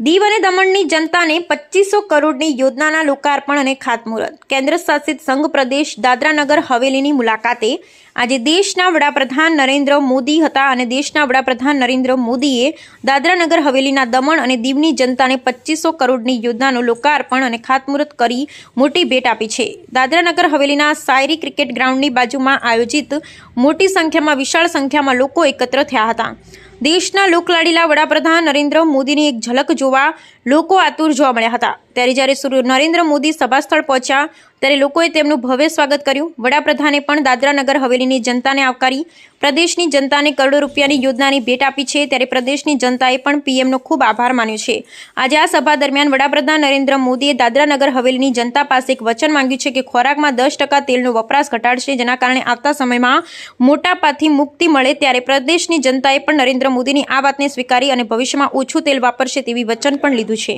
દીવ અને દમણની જનતાને પચીસો કરોડની યોજનાના લોકાર્પણ અને ખાતમુહૂર્ત. કેન્દ્ર શાસિત સંઘ પ્રદેશ દાદરાનગર હવેલીની મુલાકાતે આજે દેશના વડાપ્રધાન નરેન્દ્ર મોદી હતા અને દેશના વડાપ્રધાન નરેન્દ્ર મોદીએ દાદરાનગર હવેલીના દમણ અને દીવની જનતાને પચીસો કરોડની યોજનાનું લોકાર્પણ અને ખાતમુહૂર્ત કરી મોટી ભેટ આપી છે. દાદરાનગર હવેલીના સાયરી ક્રિકેટ ગ્રાઉન્ડની બાજુમાં આયોજિત મોટી સંખ્યામાં વિશાળ સંખ્યામાં લોકો એકત્ર થયા હતા. દેશના લોકલાડીલા વડાપ્રધાન નરેન્દ્ર મોદીની એક ઝલક જોવા લોકો આતુર જોવા મળ્યા હતા. ત્યારે જ્યારે નરેન્દ્ર મોદી સભા સ્થળ પહોંચ્યા, ત્યારે લોકોએ તેમનું ભવ્ય સ્વાગત કર્યું. વડાપ્રધાને પણ દાદરાનગર હવેલીની જનતાને આવકારી, પ્રદેશની જનતાને કરોડો રૂપિયાની યોજનાની ભેટ આપી છે, ત્યારે પ્રદેશની જનતાએ પણ પીએમનો ખૂબ આભાર માન્યો છે. આજે આ સભા દરમિયાન વડાપ્રધાન નરેન્દ્ર મોદીએ દાદરાનગર હવેલીની જનતા પાસે એક વચન માંગ્યું છે કે ખોરાકમાં દસ ટકા તેલનો વપરાશ ઘટાડશે, જેના કારણે આવતા સમયમાં મોટાપાથી મુક્તિ મળે. ત્યારે પ્રદેશની જનતાએ પણ નરેન્દ્ર મોદીની આ વાતને સ્વીકારી અને ભવિષ્યમાં ઓછું તેલ વાપરશે તેવી વચન પણ લીધું છે